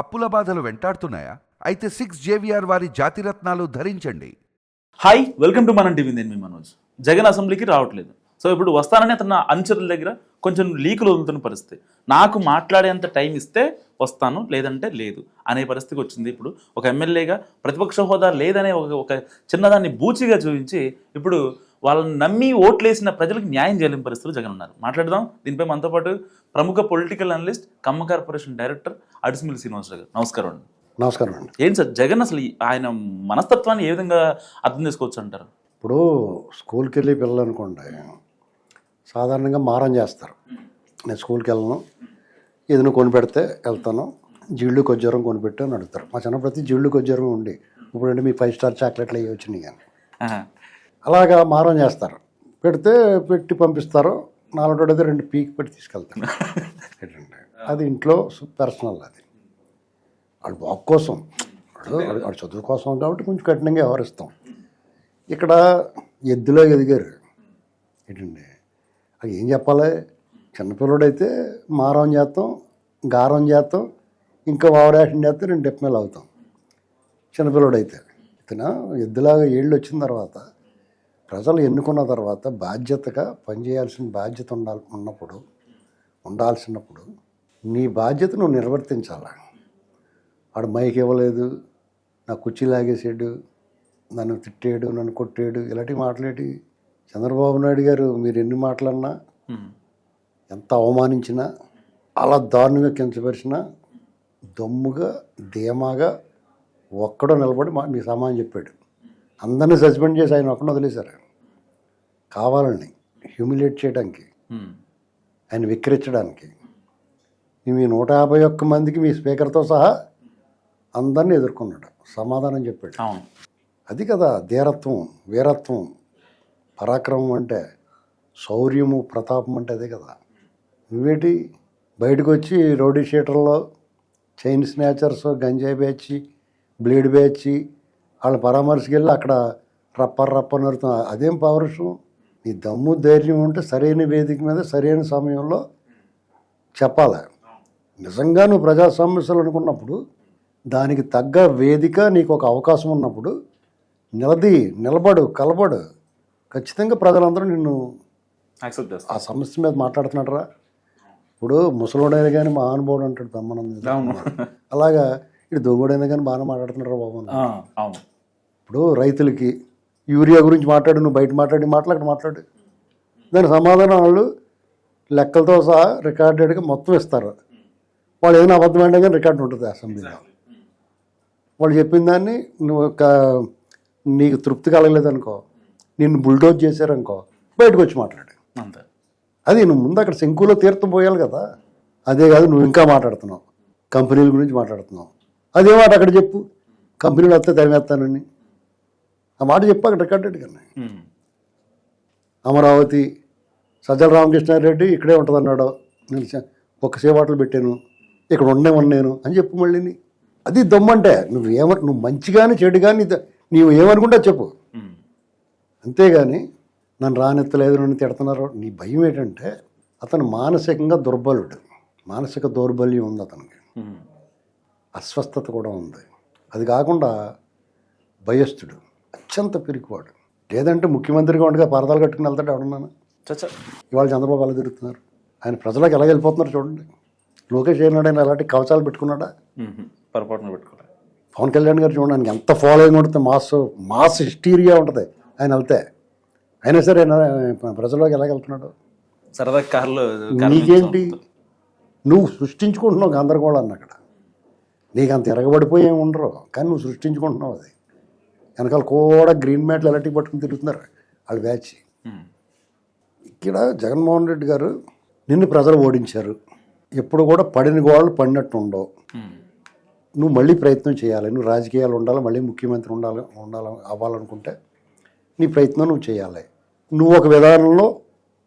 అప్పుల బాధలు వెంటాడుతున్నాయా? అయితే సిక్స్ జేవిఆర్ వారి జాతిరత్నాలు ధరించండి. Hi welcome to Manam TV నేను మీ మనోజ్. జగన్ అసెంబ్లీకి రావట్లేదు. సో ఇప్పుడు వస్తానని అతను అనుచరుల దగ్గర కొంచెం లీకులు వదులుతున్న పరిస్థితి. నాకు మాట్లాడేంత టైం ఇస్తే వస్తాను లేదంటే లేదు అనే పరిస్థితికి వచ్చింది ఇప్పుడు. ఒక ఎమ్మెల్యేగా ప్రతిపక్ష హోదా లేదనే ఒక ఒక చిన్నదాన్ని బూచిగా చూపించి ఇప్పుడు వాళ్ళని నమ్మి ఓట్లేసిన ప్రజలకు న్యాయం చేయలేని పరిస్థితులు జగన్ ఉన్నారు. మాట్లాడదాం. దీనిపై మనతో పాటు ప్రముఖ political analyst Kamma corporation director Adusumilli Srinivasarao గారు. నమస్కారం అండి. నమస్కారం అండి. ఏంటి సార్ జగన్ అసలు ఆయన మనస్తత్వాన్ని ఏ విధంగా అర్థం చేసుకోవచ్చు అంటారు? ఇప్పుడు స్కూల్కి వెళ్ళి పిల్లలు అనుకోండి సాధారణంగా మారం చేస్తారు. నేను స్కూల్కి వెళ్ళను ఏదైనా కొని పెడితే వెళ్తాను జీళ్ళు కొజ్జరం కొనిపెట్టు అని అడుగుతారు. మా చిన్నప్పుడు జీళ్ళు కొజ్జరం ఉండి. ఇప్పుడంటే మీ ఫైవ్ స్టార్ చాక్లెట్లు అవి వచ్చినాయి కానీ. అలాగా మారం చేస్తారు. పెడితే పెట్టి పంపిస్తారు. నాలుగు అయితే రెండు పీక్ పెట్టి తీసుకెళ్తాను ఏంటంటే అది ఇంట్లో పర్సనల్ అది. వాడు బాగు కోసం వాడు వాడు చదువు కోసం కాబట్టి కొంచెం కఠినంగా వ్యవహరిస్తాం. ఇక్కడ ఎద్దులో ఎదిగారు. ఏంటండి అది ఏం చెప్పాలి? చిన్నపిల్లడైతే మారం చేస్తాం గారం చేస్తాం ఇంకా ఓవరాక్షన్ చేస్తే రెండు డెప్మేలు అవుతాం. చిన్నపిల్లడైతే ఇతను ఎద్దులాగా ఏళ్ళు వచ్చిన తర్వాత ప్రజలు ఎన్నుకున్న తర్వాత బాధ్యతగా పనిచేయాల్సిన బాధ్యత ఉండాలి ఉన్నప్పుడు ఉండాల్సినప్పుడు నీ బాధ్యత నువ్వు నిర్వర్తించాలి? వాడు మైక్ ఇవ్వలేదు నా కుర్చీ లాగేసాడు నన్ను తిట్టాడు నన్ను కొట్టాడు ఇలాంటి మాట్లాడి చంద్రబాబు నాయుడు గారు మీరు ఎన్ని మాటలన్నా. ఎంత అవమానించినా అలా దారుణంగా కించపరిచినా దమ్ముగా ధీమాగా ఒక్కడో నిలబడి మా మీ సమానం చెప్పాడు. అందరినీ సస్పెండ్ చేసి ఆయన ఒక్కడిని వదిలేశారు కావాలని హ్యూమిలేట్ చేయడానికి. ఆయన విక్రించడానికి మీ నూట యాభై ఒక్క మందికి మీ స్పీకర్తో సహా అందరినీ ఎదుర్కొన్నాడు. సమాధానం చెప్పాడు. అది కదా ధీరత్వం వీరత్వం పరాక్రమం అంటే శౌర్యము ప్రతాపం అంటే అదే కదా. నువ్వేటి బయటకు వచ్చి రౌడీ షీటర్లో చైన్ స్నాచర్స్ గంజాయి బ్యాచి బ్లేడ్ బ్యాచి వాళ్ళ పరామర్శకి వెళ్ళి అక్కడ రప్ప రప్ప నరుతున్నా అదేం పౌరుషం? నీ దమ్ము ధైర్యం ఉంటే సరైన వేదిక మీద సరైన సమయంలో చెప్పాలి. నిజంగా నువ్వు ప్రజా సమస్యలు అనుకున్నప్పుడు దానికి తగ్గ వేదిక నీకు ఒక అవకాశం ఉన్నప్పుడు నిలది నిలబడు కలబడు ఖచ్చితంగా ప్రజలందరూ నిన్ను ఆ సమస్య మీద మాట్లాడుతున్నాడరా? ఇప్పుడు ముసలోడైనా కానీ మా అనుభవం అంటాడు బ్రహ్మానంద అలాగా ఇటు దొంగడైనా కానీ బాగానే మాట్లాడుతున్నారా బాబు ఇప్పుడు రైతులకి యూరియా గురించి మాట్లాడు నువ్వు బయట మాట్లాడి మాట్లాడు మాట్లాడు. దాని సమాధానం వాళ్ళు లెక్కలతో సహా రికార్డెడ్గా మొత్తం ఇస్తారు. వాళ్ళు ఏదైనా అబద్ధం అంటే కానీ రికార్డు ఉంటుంది అసెంబ్లీలో. వాళ్ళు చెప్పిన దాన్ని నువ్వు ఒక నీకు తృప్తి కలగలేదనుకో నిన్ను బుల్డోజ్ చేశారనుకో బయటకు వచ్చి మాట్లాడు. అంతే. అది నువ్వు ముందు అక్కడ శంకులో తీర్థం పోయాలి కదా. అదే కాదు నువ్వు ఇంకా మాట్లాడుతున్నావు. కంపెనీల గురించి మాట్లాడుతున్నావు. అదే మాట అక్కడ చెప్పు. కంపెనీలు వస్తే తరిమేస్తానని. ఆ మాట చెప్పు అక్కడ రికార్డెడ్ కన్నా. అమరావతి సజ్జల రామకృష్ణారెడ్డి ఇక్కడే ఉంటుంది అన్నాడు నేను ఒక సేవాటలు పెట్టాను. ఇక్కడ ఉండే ఉన్నాను అని చెప్పు మళ్ళీని అది దమ్మంటే నువ్వు ఏమ నువ్వు మంచిగాని చెడు కానీ నీవు ఏమనుకుంటా చెప్పు. అంతేగాని నన్ను రానెత్తలేదు నన్ను తిడుతున్నారు. నీ భయం ఏంటంటే అతను మానసికంగా దుర్బలుడు. మానసిక దౌర్బల్యం ఉంది అతనికి. అస్వస్థత కూడా ఉంది. అది కాకుండా భయస్థుడు. అత్యంత పిరికివాడు. లేదంటే ముఖ్యమంత్రిగా ఉండగా పరదాలు కట్టుకుని వెళ్తాడు ఎవడన్నాను చచ్చా. ఇవాళ చంద్రబాబు అలా తిరుగుతున్నారు. ఆయన ప్రజలకు ఎలా వెళ్ళిపోతున్నారు చూడండి. లోకేష్ ఏనాడు ఆయన అలాంటి కవచాలు పెట్టుకున్నాడా. పొరపాటున పెట్టుకోవాలి పవన్ కళ్యాణ్ గారు చూడండి ఆయనకి ఎంత ఫాలోయింగ్ ఉంటుంది మాస్ మాస్ హిస్టీరియా ఉంటుంది ఆయన వెళ్తే. అయినా సరే ఆయన ప్రజల్లోకి ఎలా వెళ్తున్నాడు? సరదా కార్లో నీకేంటి? నువ్వు సృష్టించుకుంటున్నావు గందరగోళాన్ని అక్కడ. నీకు అంత ఎరగబడిపోయి ఏమి ఉండరు కానీ నువ్వు సృష్టించుకుంటున్నావు అది. వెనకాల కూడా గ్రీన్ మ్యాట్లు ఎలక్ట్రిక్ పట్టుకుని తిరుగుతున్నారు? వాళ్ళు బ్యాచ్. ఇక్కడ జగన్మోహన్ రెడ్డి గారు నిన్ను ప్రజలు ఓడించారు. ఎప్పుడు కూడా పడిన గోళ్ళు పడినట్టు ఉండవు. నువ్వు మళ్ళీ ప్రయత్నం చేయాలి. నువ్వు రాజకీయాలు ఉండాలి మళ్ళీ ముఖ్యమంత్రి ఉండాలి ఉండాలి అవ్వాలనుకుంటే నీ ప్రయత్నం నువ్వు చేయాలి. నువ్వు ఒక విధానంలో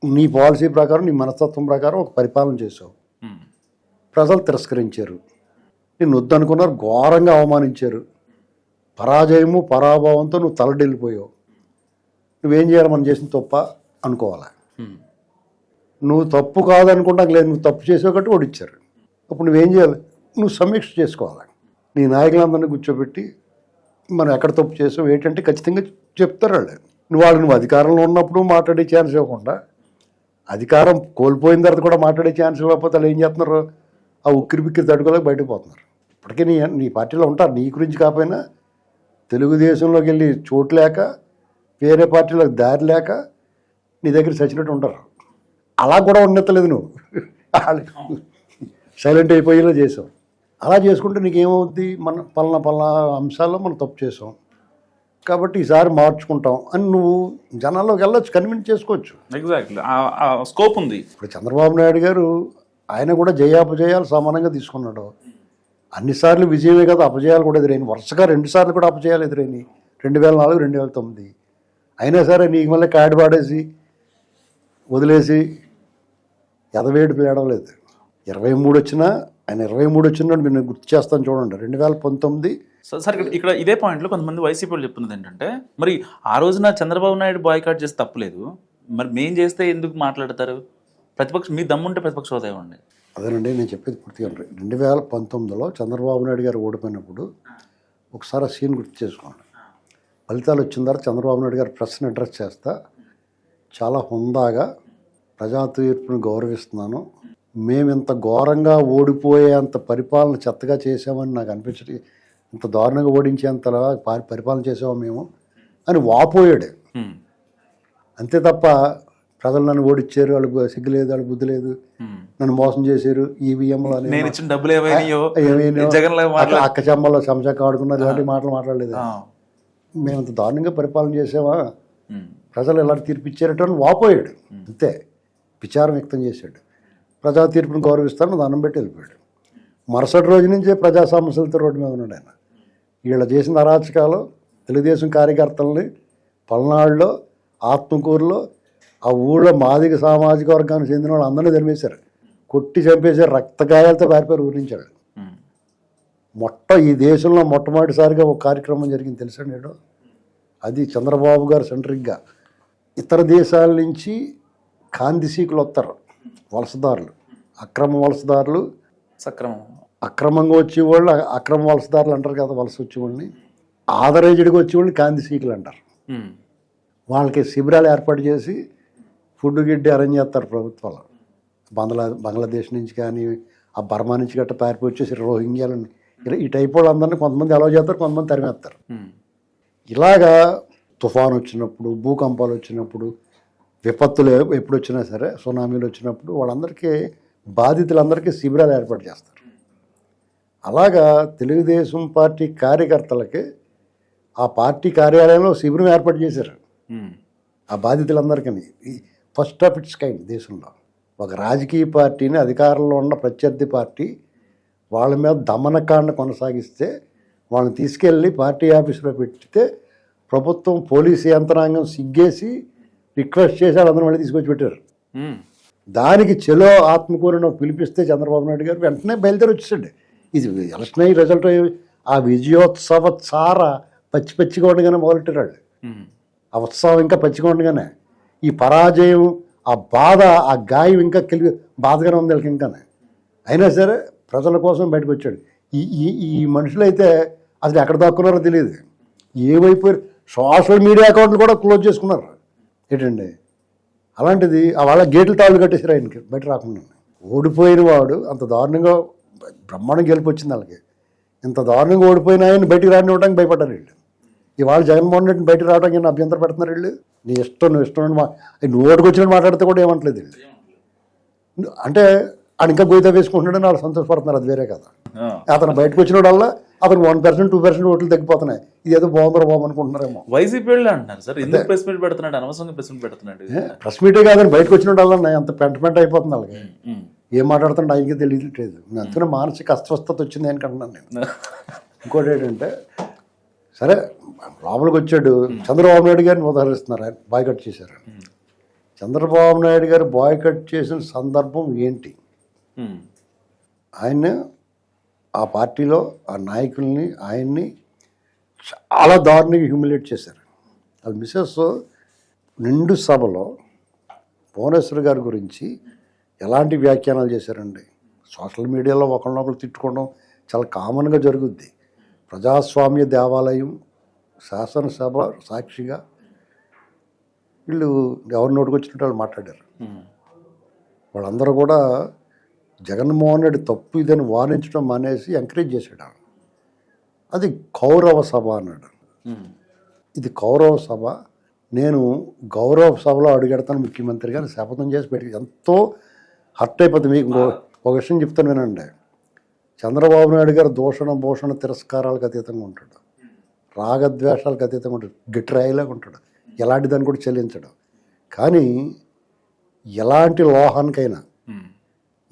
నీ పాలసీ ప్రకారం నీ మనస్తత్వం ప్రకారం ఒక పరిపాలన చేసావు ప్రజలు తిరస్కరించారు. నిన్ను వద్దనుకున్నారు ఘోరంగా అవమానించారు. పరాజయము పరాభవంతో నువ్వు తలడెళ్ళిపోయావు నువ్వేం చేయాలి మనం చేసిన తప్ప అనుకోవాలి? నువ్వు తప్పు కాదనుకుంటా లేదు నువ్వు తప్పు చేసావు కాబట్టి ఓడిచ్చారు. అప్పుడు నువ్వేం చేయాలి? నువ్వు సమీక్ష చేసుకోవాలి? నీ నాయకులందరినీ కూర్చోబెట్టి మనం ఎక్కడ తప్పు చేసావు ఏంటంటే ఖచ్చితంగా చెప్తారు వాళ్ళు. నువ్వు వాళ్ళు నువ్వు అధికారంలో ఉన్నప్పుడు మాట్లాడే ఛాన్స్ ఇవ్వకుండా అధికారం కోల్పోయిన తర్వాత కూడా మాట్లాడే ఛాన్స్ ఇవ్వకపోతే వాళ్ళు ఏం చేస్తున్నారు? ఆ ఉక్కిరి బిక్కిరి తడుకోలేక బయటకు పోతున్నారు. ఇప్పటికీ నీ నీ పార్టీలో ఉంటారు నీ గురించి కాకపోయినా తెలుగుదేశంలోకి వెళ్ళి చోటు లేక వేరే పార్టీలోకి దారి లేక నీ దగ్గర చచ్చినట్టు ఉంటారు. అలా కూడా ఉన్నట్లేదు నువ్వు. సైలెంట్ అయిపోయేలా చేసావు. అలా చేసుకుంటే నీకేమవుద్ది? మన పలానా పలానా అంశాల్లో మనం తప్పు చేసాం. కాబట్టి ఈసారి మార్చుకుంటాం అని నువ్వు జనాల్లోకి వెళ్ళొచ్చు కన్విన్స్ చేసుకోవచ్చు. ఎగ్జాక్ట్లీ స్కోప్ ఉంది. ఇప్పుడు చంద్రబాబు నాయుడు గారు ఆయన కూడా జయాపజయాలు సమానంగా తీసుకున్నాడు. అన్నిసార్లు విజయమే కదా అపజయాలు కూడా ఎదురైంది వరుసగా రెండుసార్లు కూడా అపజయాలు ఎదురైనాయి. రెండు వేల నాలుగు రెండు వేల తొమ్మిది. అయినా సరే నీకు మళ్ళీ కాడి పాడేసి వదిలేసి ఎదవేడు పేడలేదు ఇరవై మూడు వచ్చినా ఆయన ఇరవై మూడు వచ్చినాడు నేను గుర్తు చేస్తాను చూడండి. రెండు వేల పంతొమ్మిది సో సార్ ఇక్కడ ఇక్కడ ఇదే పాయింట్లో కొంతమంది వైసీపీ వాళ్ళు చెప్తున్నది ఏంటంటే మరి ఆ రోజున చంద్రబాబు నాయుడు బాయ్కాట్ చేస్తే తప్పలేదు. మరి మేం చేస్తే ఎందుకు మాట్లాడతారు? ప్రతిపక్షం మీ దమ్ముంటే ప్రతిపక్ష హోదా ఇవ్వండి. అదేనండి నేను చెప్పేది పూర్తిగా. రెండు వేల పంతొమ్మిదిలో చంద్రబాబు నాయుడు గారు ఓడిపోయినప్పుడు ఒకసారి ఆ సీన్ గుర్తు చేసుకోండి ఫలితాలు వచ్చిన తర్వాత చంద్రబాబు నాయుడు గారు ప్రశ్న అడ్రస్ చేస్తా చాలా హుందాగా ప్రజా తీర్పును గౌరవిస్తున్నాను మేము ఇంత ఘోరంగా ఓడిపోయేంత పరిపాలన చెత్తగా చేసామని నాకు అనిపించదు ఇంత దారుణంగా ఓడించేంతలా పరి- పరిపాలన చేసామా మేము అని వాపోయాడు. అంతే తప్ప ప్రజలు నన్ను ఓడిచ్చారు వాళ్ళకి సిగ్గు లేదు వాళ్ళకి బుద్ధి లేదు. నన్ను మోసం చేశారు ఈవీఎంలు నేను ఇచ్చిన డబ్బులు ఏమైనాయో? అక్క చెమ్మలో చెంచాక ఆడుకున్నారు ఇలాంటి మాటలు మాట్లాడలేదు. మేము ఇంత దారుణంగా పరిపాలన చేసామా. ప్రజలు ఎలా తీర్పు ఇచ్చారట వాపోయాడు. అంతే. విచారం వ్యక్తం చేశాడు. ప్రజా తీర్పును గౌరవిస్తాను దండం పెట్టి వెళ్ళిపోయాడు. మరుసటి రోజు నుంచే ప్రజా సమస్యలతో రోడ్డు మీద ఉన్నాడు ఆయన. వీళ్ళ చేసిన అరాచకాలు తెలుగుదేశం కార్యకర్తల్ని పల్నాడులో ఆత్మకూరులో ఆ ఊళ్ళో మాదిగ సామాజిక వర్గానికి చెందిన వాళ్ళు అందరినీ తరిమేశారు. కొట్టి చంపేశారు రక్తగాయాలతో పారిపోయారు ఊరించాడు. మొట్ట ఈ దేశంలో మొట్టమొదటిసారిగా ఒక కార్యక్రమం జరిగింది. తెలుసా నేడు అది చంద్రబాబు గారు సెంట్రిక్గా ఇతర దేశాల నుంచి కాందిసీకులు వస్తారు. వలసదారులు. అక్రమ వలసదారులు. సక్రమం. అక్రమంగా వచ్చేవాళ్ళు అక్రమ వలసదారులు అంటారు కదా వలస వచ్చేవాళ్ళని. ఆదరేజుడిగా వచ్చేవాళ్ళని కాందిసీకులు అంటారు. వాళ్ళకి శిబిరాలు ఏర్పాటు చేసి ఫుడ్ గిడ్డి అరేంజ్ చేస్తారు ప్రభుత్వాలు. బంగ్లా బంగ్లాదేశ్ నుంచి కానీ ఆ బర్మా నుంచి గట్ట పారిపోయి వచ్చేసి రోహింగ్యాలని. ఇలా ఈ టైప్ వాళ్ళందరినీ కొంతమంది అలవ్ చేస్తారు కొంతమంది తరిమేస్తారు. ఇలాగా తుఫాన్ వచ్చినప్పుడు భూకంపాలు వచ్చినప్పుడు విపత్తులు ఎప్పుడు వచ్చినా సరే సునామీలు వచ్చినప్పుడు వాళ్ళందరికీ బాధితులందరికీ శిబిరాలు ఏర్పాటు చేస్తారు. అలాగా తెలుగుదేశం పార్టీ కార్యకర్తలకి ఆ పార్టీ కార్యాలయంలో శిబిరం ఏర్పాటు చేశారు. ఆ బాధితులందరికీ. ఫస్ట్ ఆఫ్ ఇట్స్ కైండ్ దేశంలో ఒక రాజకీయ పార్టీని అధికారంలో ఉన్న ప్రత్యర్థి పార్టీ వాళ్ళ మీద దమనకాండ కొనసాగిస్తే వాళ్ళని తీసుకెళ్ళి పార్టీ ఆఫీసులో పెడితే ప్రభుత్వం పోలీసు యంత్రాంగం సిగ్గేసి రిక్వెస్ట్ చేసి వాళ్ళందరూ మళ్ళీ తీసుకొచ్చి పెట్టారు. దానికి చెలో ఆత్మకూరును పిలిపిస్తే చంద్రబాబు నాయుడు గారు వెంటనే బయలుదేరి వచ్చేసాడు ఇది ఎలక్షన్ అయ్యి రిజల్ట్ అయ్యి ఆ విజయోత్సవ చార పచ్చి పచ్చిగా ఉండగానే మొదలెట్టారు. ఆ ఉత్సవం ఇంకా పచ్చిగా ఉండగానే ఈ పరాజయం ఆ బాధ ఆ గాయం ఇంకా కలిగి బాధగానే ఉంది వాళ్ళకి ఇంకానే. అయినా సరే ప్రజల కోసం బయటకు వచ్చాడు. ఈ ఈ ఈ మనుషులైతే అసలు ఎక్కడ దాక్కున్నారో తెలియదు. ఏమైపోయారు సోషల్ మీడియా అకౌంట్లు కూడా క్లోజ్ చేసుకున్నారు. ఏంటండి? అలాంటిది ఆ వాళ్ళ గేట్లు తాళ్ళు కట్టేసారు ఆయనకి బయట రాకుండా. ఓడిపోయిన వాడు అంత దారుణంగా బ్రహ్మాండం గెలిపి వచ్చింది వాళ్ళకి. ఇంత దారుణంగా ఓడిపోయిన ఆయన బయటికి రానివ్వడానికి భయపడ్డారు వీళ్ళు. ఇవాళ జగన్మోహన్ రెడ్డిని బయటకు రావడానికి నేను అభ్యంతరం పెడుతున్నారు వీళ్ళు? నీ ఇష్టం నువ్వు ఇష్టం అని నువ్వు ఓటుకు వచ్చినట్టు మాట్లాడితే కూడా ఏమంటలేదు వీళ్ళు. అంటే ఆయన ఇంకా గోయిత వేసుకుంటున్నాడని వాళ్ళు సంతోషపడుతున్నారు అది వేరే కదా. అతను బయటకు వచ్చినోడల్లా అతను వన్ పర్సెంట్ టూ పర్సెంట్ ఓట్లు తగ్గిపోతున్నాయి. ఇది ఏదో బాగుందో బాబు అనుకుంటున్నారేమో. వైసీపీ వాళ్ళు అంటున్నారు సార్. ఎందుకు ప్రెస్ మీట్ పెడుతున్నాడు? అనవసరంగా ప్రెస్ మీట్ పెడుతున్నాడు ప్రెస్ మీటే కాదని బయటకు వచ్చినోడల్లా అంత పెంట పెంట అయిపోతుంది వాళ్ళకి. ఏం మాట్లాడుతుంటే ఆయనకి తెలియట్లేదు. అందుకనే మానసిక అస్వస్థత వచ్చింది అనుకుంటున్నాను నేను. ఇంకోటి ఏంటంటే సరే లోపలికి వచ్చాడు చంద్రబాబు నాయుడు గారిని ఉదాహరిస్తున్నారు ఆయన. బాయ్కట్ చేశారు. చంద్రబాబు నాయుడు గారు బాయ్కట్ చేసిన సందర్భం ఏంటి. ఆయన ఆ పార్టీలో ఆ నాయకుల్ని ఆయన్ని చాలా దారుణంగా హ్యూమిలేట్ చేశారు. అది మిసెస్ నిండు సభలో భువనేశ్వర్ గారి గురించి ఎలాంటి వ్యాఖ్యానాలు చేశారండి? సోషల్ మీడియాలో ఒకరినొకరు తిట్టుకోవడం చాలా కామన్గా జరుగుద్ది. ప్రజాస్వామ్య దేవాలయం శాసనసభ సాక్షిగా వీళ్ళు ఎవరి నోటికి వచ్చినట్టు వాళ్ళు మాట్లాడారు. వాళ్ళందరూ కూడా జగన్మోహన్ రెడ్డి తప్పు ఇదని వారించడం మానేసి ఎంకరేజ్ చేశాడు. అది కౌరవ సభ అన్నాడు. ఇది కౌరవ సభ నేను గౌరవ సభలో అడుగెడతాను ముఖ్యమంత్రి గారు శపథం చేసి పెట్టి ఎంతో హర్ట్ అయిపోతుంది మీకు ఒక విషయం చెప్తాను వినండి చంద్రబాబు నాయుడు గారు దూషణ భూషణ తిరస్కారాలకు అతీతంగా ఉంటాడు. రాగద్వేషాలకు అతీతంగా ఉంటాడు. గిట్రాయిలాగా ఉంటాడు. ఎలాంటి దాన్ని కూడా చెల్లించడు. కానీ ఎలాంటి లోహానికైనా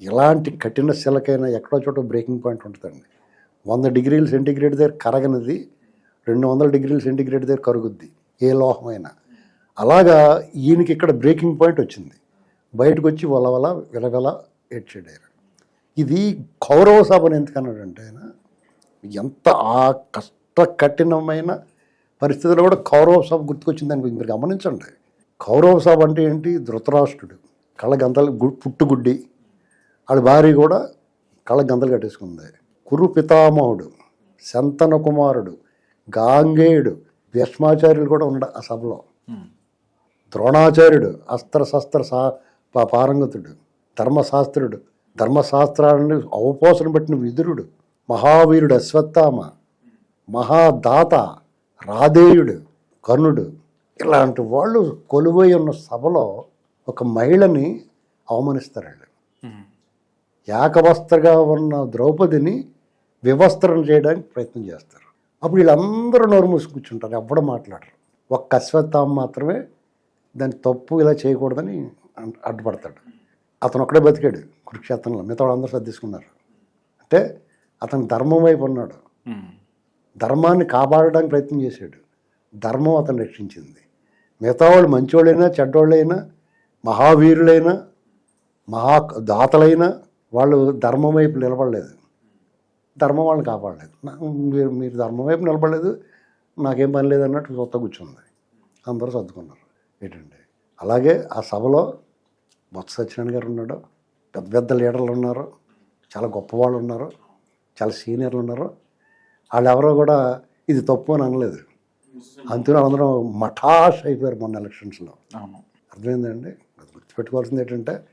ఎలాంటి కఠిన శిలకైనా ఎక్కడో చోట బ్రేకింగ్ పాయింట్ ఉంటుందండి. వంద డిగ్రీల సెంటిగ్రేడ్ దగ్గర కరగనిది రెండు వందల డిగ్రీలు సెంటిగ్రేడ్ దగ్గర కరుగుద్ది ఏ లోహమైనా. అలాగా ఈయనకి ఇక్కడ బ్రేకింగ్ పాయింట్ వచ్చింది. బయటకు వచ్చి వలవల విలవెల ఏడ్చాడు ఇది కౌరవ సభను ఎందుకన్నాడంటే ఆయన ఎంత ఆ కష్ట కఠినమైన పరిస్థితుల్లో కూడా కౌరవ సభ గుర్తుకొచ్చిందని మీరు గమనించండి కౌరవ సభ అంటే ఏంటి? ధృతరాష్ట్రుడు కళ్ళ గంతలు గు- పుట్టుగుడ్డి వాళ్ళ భార్య కూడా కళ్ళ గంతలు కట్టేసుకుంది. కురు పితామహుడు శంతన కుమారుడు గాంగేయుడు భీష్మాచార్యులు కూడా ఉన్నాడు ఆ సభలో. ద్రోణాచార్యుడు అస్త్ర శస్త్ర సా పా- పారంగతుడు ధర్మశాస్త్రుడు ధర్మశాస్త్రాలను అవపోసన పెట్టిన విదురుడు. మహావీరుడు అశ్వత్థామ మహాదాత రాధేయుడు కర్ణుడు. ఇలాంటి వాళ్ళు కొలువై ఉన్న సభలో ఒక మహిళని అవమానిస్తారండి ఏకవస్త్రగా ఉన్న ద్రౌపదిని వివస్త్రం చేయడానికి ప్రయత్నం చేస్తారు. అప్పుడు వీళ్ళందరూ నోరు మూసి కూర్చుంటారు ఎవ్వడం మాట్లాడరు. ఒక్క అశ్వత్థామ మాత్రమే దాని తప్పు ఇలా చేయకూడదని అడ్డుపడతాడు. అతను ఒక్కడే బతికాడు కురుక్షేత్రంలో. మిగతా వాళ్ళందరూ సర్దిసుకున్నారు అంటే అతను ధర్మం వైపు ఉన్నాడు. ఉమ్. ధర్మాన్ని కాపాడడానికి ప్రయత్నం చేశాడు. ధర్మం అతను రక్షించింది. మిగతా వాళ్ళు మంచివాళ్ళైనా చెడ్డోళ్ళైనా మహావీరులైనా మహా దాతలైనా వాళ్ళు ధర్మం వైపు నిలబడలేదు. ధర్మం వాళ్ళని కాపాడలేదు. మీరు మీరు ధర్మం వైపు నిలబడలేదు నాకేం పని లేదు అన్నట్టు కొత్త కూర్చుంది. అందరూ సర్దుకున్నారు. ఏంటండి అలాగే ఆ సభలో బొత్స సత్యనారాయణ గారు ఉన్నాడు. పెద్ద పెద్ద లీడర్లు ఉన్నారు. చాలా గొప్పవాళ్ళు ఉన్నారు. చాలా సీనియర్లు ఉన్నారు. వాళ్ళు ఎవరో కూడా ఇది తప్పు అని అనలేదు. అందుకని అందరం మఠాష్ అయిపోయారు మొన్న ఎలక్షన్స్లో. అర్థమైందండి? అది గుర్తుపెట్టుకోవాల్సింది ఏంటంటే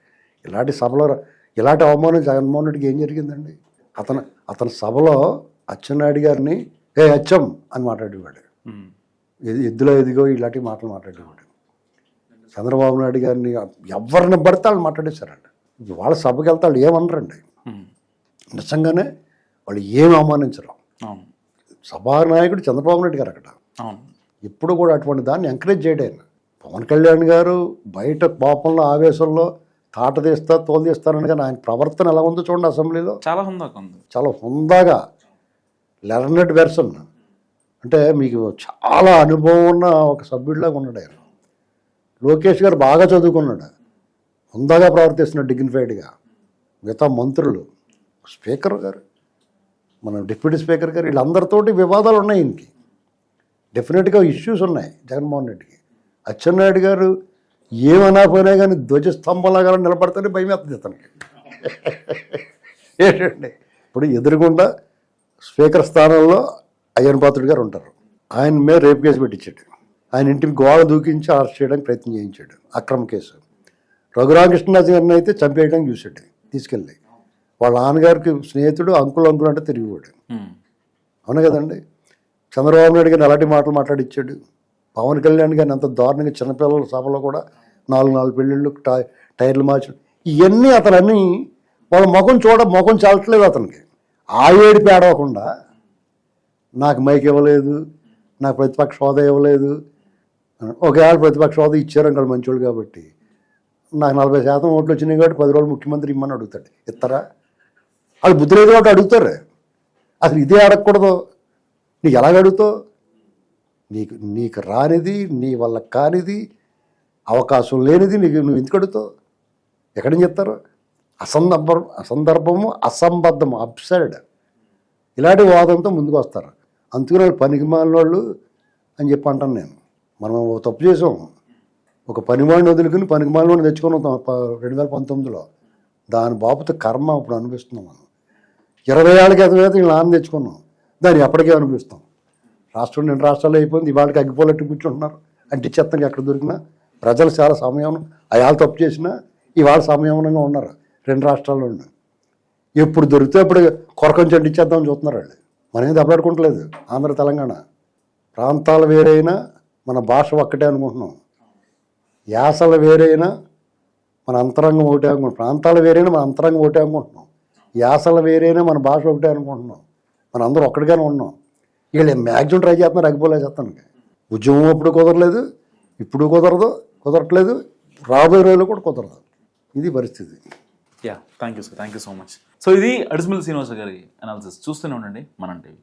ఇలాంటి సభలో ఇలాంటి అవమానం జగన్మోహన్ రెడ్డికి ఏం జరిగిందండి? అతను అతని సభలో అచ్చెన్నాయుడు గారిని ఏ అచ్చం అని మాట్లాడేవాడు. ఎద్దులో ఎదిగో ఇలాంటి మాటలు మాట్లాడేవాడు. చంద్రబాబు నాయుడు గారిని ఎవరిని పడితే వాళ్ళు మాట్లాడేశారండి వాళ్ళ సభకి వెళ్తే వాళ్ళు ఏమనరండి. నిజంగానే వాళ్ళు ఏమి అవమానించరు. సభానాయకుడు చంద్రబాబు నాయుడు గారు అక్కడ. ఇప్పుడు కూడా అటువంటి దాన్ని ఎంకరేజ్ చేయడం. పవన్ కళ్యాణ్ గారు బయట కోపంలో ఆవేశంలో తాట తీస్తా తోలు తీస్తారని కానీ ఆయన ప్రవర్తన ఎలా ఉందో చూడండి అసెంబ్లీలో. చాలా హుందాగా ఉంది. చాలా హుందాగా. లెర్నెడ్ వెర్సన్ అంటే మీకు చాలా అనుభవం ఉన్న ఒక సభ్యుడిలాగా ఉన్నాడు ఆయన. లోకేష్ గారు బాగా చదువుకున్నాడు. హుందాగా ప్రవర్తిస్తున్నాడు డిగ్నిఫైడ్గా మిగతా మంత్రులు స్పీకర్ గారు మన డిప్యూటీ స్పీకర్ గారు వీళ్ళందరితోటి వివాదాలు ఉన్నాయి ఈయనకి. డెఫినెట్గా ఇష్యూస్ ఉన్నాయి జగన్మోహన్ రెడ్డికి. అచ్చెన్నాయుడు గారు ఏమన్నా పోయినా కానీ ధ్వజస్తంభంలాగా నిలబడతానే భయం వేస్తుంది అతనికి. ఏంటండి? ఇప్పుడు ఎదురుగుండా స్పీకర్ స్థానంలో అయ్యన్ పాత్రుడు గారు ఉంటారు. ఆయన మీద రేపు కేసు పెట్టించాడు. ఆయన ఇంటికి గోడ దూకించి అరెస్ట్ చేయడానికి ప్రయత్నం చేయించాడు. అక్రమ కేసు. రఘురామకృష్ణరాజు గారిని అయితే చంపేయడానికి చూశాడు. తీసుకెళ్ళి. వాళ్ళ నాన్నగారికి స్నేహితుడు అంకుల్ అంకుల్ అంటే తిరిగిపోయాడు. ఉమ్. అవును కదండి? చంద్రబాబు నాయుడు గారిని అలాంటి మాటలు మాట్లాడిచ్చాడు. పవన్ కళ్యాణ్ గారిని అంత దారుణంగా చిన్నపిల్లల సభలో కూడా నాలుగు నాలుగు పెళ్ళిళ్ళు టై- టైర్లు మార్చడం. ఇవన్నీ అతనన్నీ వాళ్ళ ముఖం చూడ ముఖం చాలట్లేదు అతనికి. ఆ ఏడిపి ఆడవకుండా నాకు మైక్ ఇవ్వలేదు నాకు ప్రతిపక్ష హోదా ఇవ్వలేదు ఒకవేళ ప్రతిపక్ష హోదా ఇచ్చారు ఇంకా మంచోళ్ళు కాబట్టి. నాకు నలభై శాతం ఓట్లు వచ్చినాయి కాబట్టి పది రోజులు ముఖ్యమంత్రి ఇమ్మని అడుగుతాడు. ఇస్తారా వాళ్ళు బుద్ధి లేదు కాబట్టి అడుగుతారు. అసలు ఇదే అడగకూడదు. నీకు ఎలాగ అడుగుతావు? నీకు నీకు రానిది నీ వల్ల కానిది అవకాశం లేనిది నీకు నువ్వు ఎందుకు అడుగుతావు? ఎక్కడని చెప్తారు? అసందర్భం అసందర్భము అసంబద్ధము అప్సైడ్. ఇలాంటి వాదంతో ముందుకు వస్తారు. అందుకని వాళ్ళు పనికి మాలిన వాళ్ళు అని చెప్పి అంటాను నేను. మనం తప్పు చేసాం. ఒక పనివాడిని వదులుకుని పనికి మాలని తెచ్చుకున్నాం రెండు వేల పంతొమ్మిదిలో. దాని బాబుతో కర్మ ఇప్పుడు అనిపిస్తున్నాం మనం. ఇరవై ఏళ్ళ క్రితం అయితే నాన్న తెచ్చుకున్నాం దాన్ని ఎప్పటికే అనిపిస్తాం రాష్ట్రం రెండు రాష్ట్రాలు అయిపోయింది ఇవాళకి అగ్గిపోలెట్టు కూర్చుంటున్నారు. అంటే చెత్తకి ఎక్కడ దొరికినా ప్రజలు చాలా సమయం అయాలు తప్పు చేసినా ఇవాళ సమయంగా ఉన్నారు రెండు రాష్ట్రాల్లో ఉన్నారు ఎప్పుడు దొరికితే అప్పుడు కొరకం చెడ్డి ఇచ్చేద్దామని చూస్తున్నారు వాళ్ళు. మనం ఏం దెబ్బలాడుకుంటలేదు ఆంధ్ర తెలంగాణ. ప్రాంతాలు వేరైనా మన భాష ఒక్కటే అనుకుంటున్నాం. యాసలు వేరైనా మన అంతరంగం ఒకటే అనుకుంటున్నాం. ప్రాంతాలు వేరైనా మన అంతరంగం ఒకటే అనుకుంటున్నాం. యాసలు వేరైనా మన భాష ఒకటే అనుకుంటున్నాం. మన అందరూ ఒక్కడిగానే ఉన్నాం. వీళ్ళు మ్యాక్సిమం ట్రై చేస్తున్నారు అగ్గిపోలే చేస్తానికి. ఉద్యమం అప్పుడు కుదరలేదు ఇప్పుడు కుదరదు కుదరట్లేదు రాబోయే రోజులు కూడా కుదరదు. ఇది పరిస్థితి. Yeah thank you sir thank you so much so ఇది అడిసిమల్ శ్రీనివాస గారి అనాలిసిస్ చూస్తూనే ఉండండి మనం టీవీ